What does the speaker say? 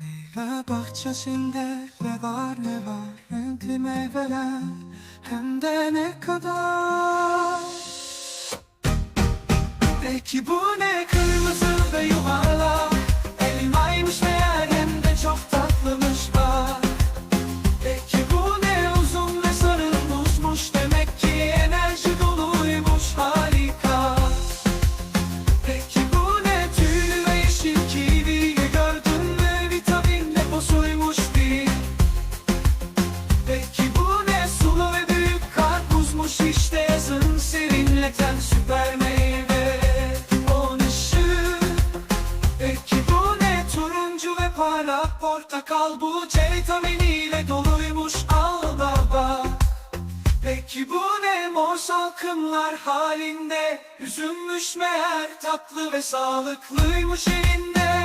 Meyve bahçesinde ne var ne var? Renkli meyveler hem de ne kadar? Peki bu ne? Kırmızı ve yuvarlak parlak portakal Bu C vitaminiyle doluymuş al baba Peki bu ne mor salkımlar halinde? Üzümmüş meğer tatlı ve sağlıklıymış elinde